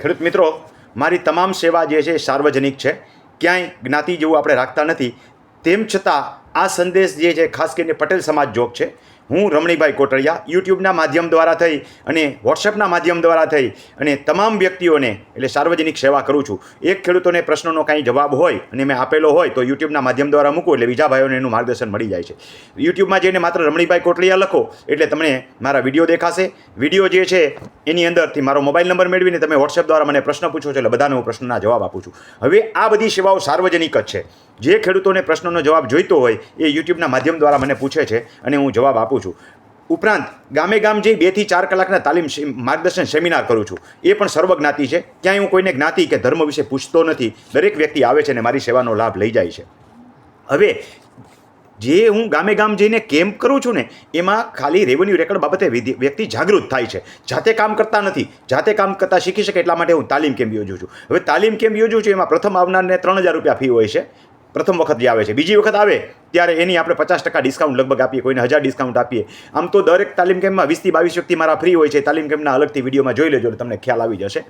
ખેડૂત મિત્રો, મારી તમામ સેવા જે છે સાર્વજનિક છે. ક્યાંય જ્ઞાતિ જેવું આપણે રાખતા નથી. તેમ છતાં આ સંદેશ જે છે ખાસ કરીને પટેલ સમાજ જોગ છે. હું રમણીભાઈ કોટડિયા, યુટ્યુબના માધ્યમ દ્વારા થઈ અને વોટ્સએપના માધ્યમ દ્વારા થઈ અને તમામ વ્યક્તિઓને, એટલે સાર્વજનિક સેવા કરું છું. એક ખેડૂતોને પ્રશ્નનો કાંઈ જવાબ હોય અને મેં આપેલો હોય તો યુટ્યુબના માધ્યમ દ્વારા મૂકું એટલે બીજા ભાઈઓને એનું માર્ગદર્શન મળી જાય છે. યુટ્યુબમાં જઈને માત્ર રમણીભાઈ કોટડિયા લખો એટલે તમને મારા વીડિયો દેખાશે. વીડિયો જે છે એની અંદરથી મારો મોબાઈલ નંબર મેળવીને તમે વોટ્સએપ દ્વારા મને પ્રશ્ન પૂછો છો એટલે બધાને હું પ્રશ્નના જવાબ આપું છું. હવે આ બધી સેવાઓ સાર્વજનિક જ છે. જે ખેડૂતોને પ્રશ્નનો જવાબ જોઈતો હોય એ યુટ્યુબના માધ્યમ દ્વારા મને પૂછે છે અને હું જવાબ આપું છું. ઉપરાંત, ગામે ગામ જઈ બેથી ચાર કલાકના તાલીમ માર્ગદર્શન સેમિનાર કરું છું. એ પણ સર્વજ્ઞાતિ છે. ક્યાંય હું કોઈને જ્ઞાતિ કે ધર્મ વિશે પૂછતો નથી. દરેક વ્યક્તિ આવે છે અને મારી સેવાનો લાભ લઈ જાય છે. હવે, જે હું ગામે ગામ જઈને કેમ્પ કરું છું ને, એમાં ખાલી રેવન્યુ રેકર્ડ બાબતે વ્યક્તિ જાગૃત થાય છે. જાતે કામ કરતા નથી. જાતે કામ કરતા શીખી શકે એટલા માટે હું તાલીમ કેમ્પ યોજું છું. હવે તાલીમ કેમ્પ યોજું છું, એમાં પ્રથમ આવનારને ત્રણ હજાર રૂપિયા ફી હોય છે. પ્રથમ વખત જે આવે છે. બીજી વખત આવે ત્યારે એની આપણે પચાસ ટકા ડિસ્કાઉન્ટ લગભગ આપીએ, કોઈને હજાર ડિસ્કાઉન્ટ આપીએ. આમ તો દરેક તાલીમ કેમ્પમાં વીસથી બાવીસ વ્યક્તિ મારા ફ્રી હોય છે, તાલીમ કેમ્પના અલગથી વિડીયોમાં જોઈ લેજો તમને ખ્યાલ આવી જશે.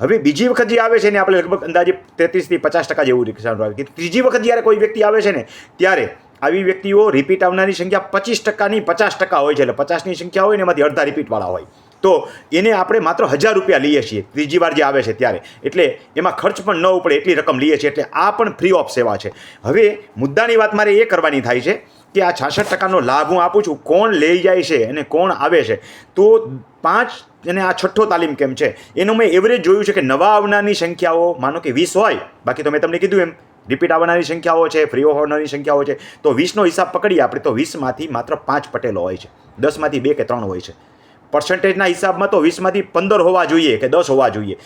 હવે બીજી વખત જે આવે છે ને આપણે લગભગ અંદાજે તેત્રીસથી પચાસ ટકા જેવું ડિસ્કાઉન્ટ આવે ત્રીજી વખત જ્યારે કોઈ વ્યક્તિ આવે છે ને, ત્યારે આવી વ્યક્તિઓ રિપીટ આવનારની સંખ્યા પચીસ ટકાની પચાસ ટકા હોય છે. એટલે પચાસની સંખ્યા હોય ને એમાંથી અડધા રિપીટવાળા હોય. તો એને આપણે માત્ર હજાર રૂપિયા લઈએ છીએ. ત્રીજી વાર જે આવે છે ત્યારે. એટલે એમાં ખર્ચ પણ ન ઉપડે એટલી રકમ લઈએ છીએ. એટલે આ પણ ફ્રી ઓફ સેવા છે. હવે મુદ્દાની વાત મારે એ કરવાની થાય છે કે આ છાસઠ ટકાનો લાભ હું આપું છું. કોણ લઈ જાય છે અને કોણ આવે છે? તો પાંચ અને આ છઠ્ઠો તાલીમ કેમ છે? એનું મેં એવરેજ જોયું છે કે નવા આવનારની સંખ્યાઓ માનો કે વીસ હોય. બાકી તો મેં તમને કીધું એમ. રિપીટ આવનારી સંખ્યાઓ છે ફ્રી આવનારી સંખ્યાઓ છે. તો વીસનો હિસાબ પકડીએ આપણે તો વીસમાંથી માત્ર પાંચ પટેલો હોય છે. દસમાંથી બે કે ત્રણ હોય છે. પર્સન્ટેજના હિસાબમાં તો વીસમાંથી પંદર હોવા જોઈએ કે દસ હોવા જોઈએ.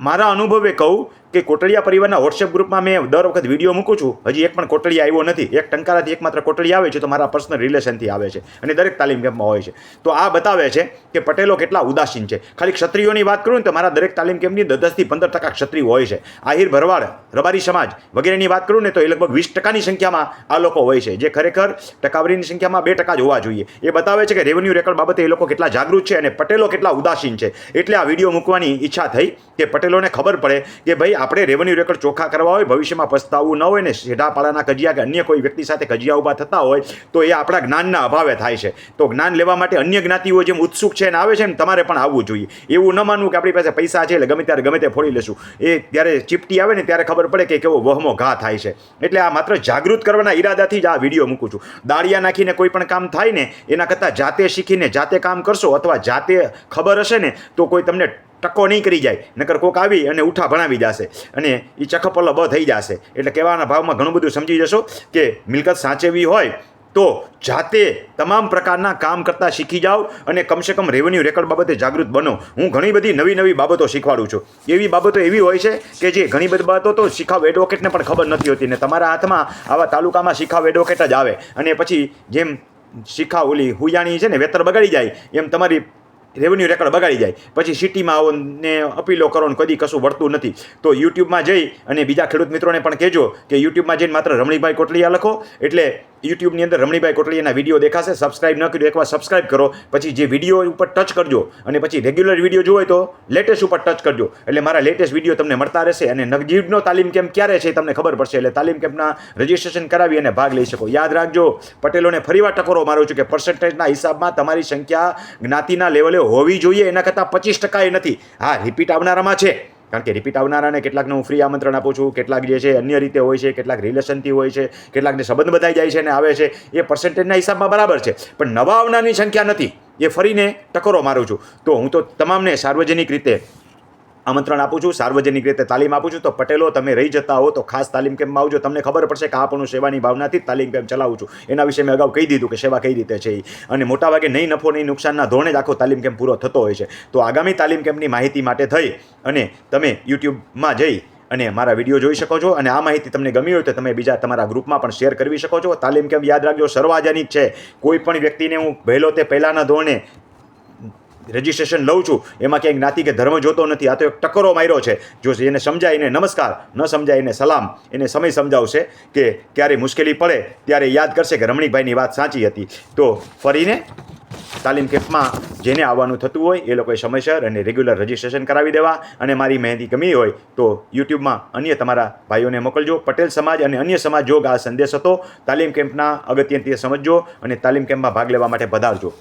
મારા અનુભવે કહું કે કોટડિયા પરિવારના વોટ્સએપ ગ્રુપમાં મેં દર વખત વીડિયો મૂકું છું. હજી એક પણ કોટડિયા આવ્યો નથી. એક ટંકારાથી એક માત્ર કોટડિયા આવે છે, તો મારા પર્સનલ રિલેશનથી આવે છે અને દરેક તાલીમ કેમ્પમાં હોય છે. તો આ બતાવે છે કે પટેલો કેટલા ઉદાસીન છે. ખાલી ક્ષત્રિયોની વાત કરું ને તો મારા દરેક તાલીમ કેમ્પની દસથી પંદર ટકા ક્ષત્રિય હોય છે. આહિર ભરવાડ, રબારી સમાજ વગેરેની વાત કરું ને તો એ લગભગ વીસ ટકાની સંખ્યામાં આ લોકો હોય છે. જે ખરેખર ટકાવારીની સંખ્યામાં બે ટકા જ હોવા જોઈએ. એ બતાવે છે કે રેવન્યુ રેકર્ડ બાબતે એ લોકો કેટલા જાગૃત છે અને પટેલો કેટલા ઉદાસીન છે. એટલે આ વીડિયો મૂકવાની ઈચ્છા થઈ કે પટેલોને ખબર પડે કે ભાઈ આપણે રેવન્યુ રેકોર્ડ ચોખ્ખા કરવા હોય, ભવિષ્યમાં પસ્તાવવું ન હોય ને સેઢાપાડાના કજિયા કે અન્ય કોઈ વ્યક્તિ સાથે કજિયા ઊભા થતા હોય, તો એ આપણા જ્ઞાનના અભાવે થાય છે. તો જ્ઞાન લેવા માટે અન્ય જ્ઞાતિઓ જેમ ઉત્સુક છે અને આવે છે ને, તમારે પણ આવવું જોઈએ. એવું ન માનવું કે આપણી પાસે પૈસા છે એટલે ગમે ત્યારે ગમે તે ફોડી લેશું. એ ત્યારે ચીપટી આવે ને ત્યારે ખબર પડે કે કેવો વહમો ઘા થાય છે. એટલે આ માત્ર જાગૃત કરવાના ઈરાદાથી જ આ વીડિયો મૂકું છું. દાળિયા નાખીને કોઈ પણ કામ થાય ને, એના કરતાં જાતે શીખીને જાતે કામ કરશો અથવા જાતે ખબર હશે ને, તો કોઈ તમને ટકો નહીં કરી જાય, નકર કોક આવી અને ઉઠા ભણાવી જશે અને એ ચખપલ્લો બ થઈ જશે. એટલે કહેવાના ભાવમાં ઘણું બધું સમજી જશો કે મિલકત સાચવવી હોય તો જાતે તમામ પ્રકારના કામ કરતાં શીખી જાઓ અને કમસે કમ રેવન્યુ રેકર્ડ બાબતે જાગૃત બનો. હું ઘણી બધી નવી નવી બાબતો શીખવાડું છું. એવી બાબતો એવી હોય છે કે જે ઘણી બધી બાબતો તો શીખાવ એડવોકેટને પણ ખબર નથી હોતી ને તમારા હાથમાં આવા તાલુકામાં શીખાવ એડવોકેટ જ આવે. અને પછી જેમ શીખાવ ઓલી હુયાણી છે ને વેતર બગાડી જાય, એમ તમારી રેવન્યુ રેકર્ડ બગાડી જાય. પછી સિટીમાં આવો ને અપીલો કરો ને કદી કશું વળતું નથી. તો યુટ્યુબમાં જઈ અને બીજા ખેડૂત મિત્રોને પણ કહેજો કે યુટ્યુબમાં જઈને માત્ર રમણીભાઈ કોટલિયા લખો. એટલે યુટ્યુબની અંદર રમણીભાઈ કોટલિયાના વીડિયો દેખાશે. સબસ્ક્રાઇબ ન કર્યું, એકવાર સબસ્ક્રાઇબ કરો. પછી જે વીડિયો ઉપર ટચ કરજો અને પછી રેગ્યુલર વીડિયો જોવો તો લેટેસ્ટ ઉપર ટચ કરજો. એટલે મારા લેટેસ્ટ વીડિયો તમને મળતા રહેશે અને નવજીવનો તાલીમ કેમ્પ ક્યારે છે તમને ખબર પડશે. એટલે તાલીમ કેમ્પના રજિસ્ટ્રેશન કરાવી અને ભાગ લઈ શકો. યાદ રાખજો, પટેલોને ફરીવાર ટકોરો મારું છું કે પર્સન્ટેજના હિસાબમાં તમારી સંખ્યા જ્ઞાતિના લેવલે હોવી જોઈએ એના કરતાં પચીસ ટકા એ નથી. હા રિપીટ આવનારામાં છે. કારણ કે રિપીટ આવનારાને કેટલાકને હું ફ્રી આમંત્રણ આપું છું, કેટલાક જે છે અન્ય રીતે હોય છે, કેટલાક રિલેશનથી હોય છે, કેટલાકને સંબંધ બધાઈ જાય છે અને આવે છે. એ પર્સન્ટેજના હિસાબમાં બરાબર છે. પણ નવા આવનારની સંખ્યા નથી. એ ફરીને ટકોરો મારું છું. તો હું તો તમામને સાર્વજનિક રીતે આમંત્રણ આપું છું, સાર્વજનિક રીતે તાલીમ આપું છું. તો પટેલો, તમે રહી જતા હો, તો ખાસ તાલીમ કેમ્પમાં આવજો. તમને ખબર પડશે કે આ પણ સેવાની ભાવનાથી તાલીમ કેમ્પ ચલાવું છું. એના વિશે મેં અગાઉ કહી દીધું કે સેવા કઈ રીતે છે એ અને મોટાભાગે નહીં નફો, નહીં નુકસાનના ધોરણે જ આખો તાલીમ કેમ્પ પૂરો થતો હોય છે. તો આગામી તાલીમ કેમ્પની માહિતી માટે થઈ અને તમે યુટ્યુબમાં જઈ અને મારા વીડિયો જોઈ શકો છો. અને આ માહિતી તમને ગમી હોય તો તમે બીજા તમારા ગ્રુપમાં પણ શેર કરવી શકો છો. તાલીમ કેમ્પ યાદ રાખજો. સર્વાજનિક છે. કોઈ પણ વ્યક્તિને હું વહેલો તે પહેલાંના ધોરણે રજિસ્ટ્રેશન લઉં છું. એમાં ક્યાંય જ્ઞાતિ કે ધર્મ જોતો નથી. આ તો એક ટકરો માર્યો છે. જો એને સમજાય એને નમસ્કાર, ન સમજાય એને સલામ, એને સમય સમજાવશે કે ક્યારે મુશ્કેલી પડે ત્યારે યાદ કરશે કે રમણીકભાઈની વાત સાચી હતી. તો ફરીને તાલીમ કેમ્પમાં જેને આવવાનું થતું હોય એ લોકોએ સમયસર અને રેગ્યુલર રજિસ્ટ્રેશન કરાવી દેવા અને મારી મહેંદી ગમી હોય તો યુટ્યુબમાં અન્ય તમારા ભાઈઓને મોકલજો. પટેલ સમાજ અને અન્ય સમાજ જોગ આ સંદેશ હતો. તાલીમ કેમ્પના અગત્યની સમજજો અને તાલીમ કેમ્પમાં ભાગ લેવા માટે પધારજો.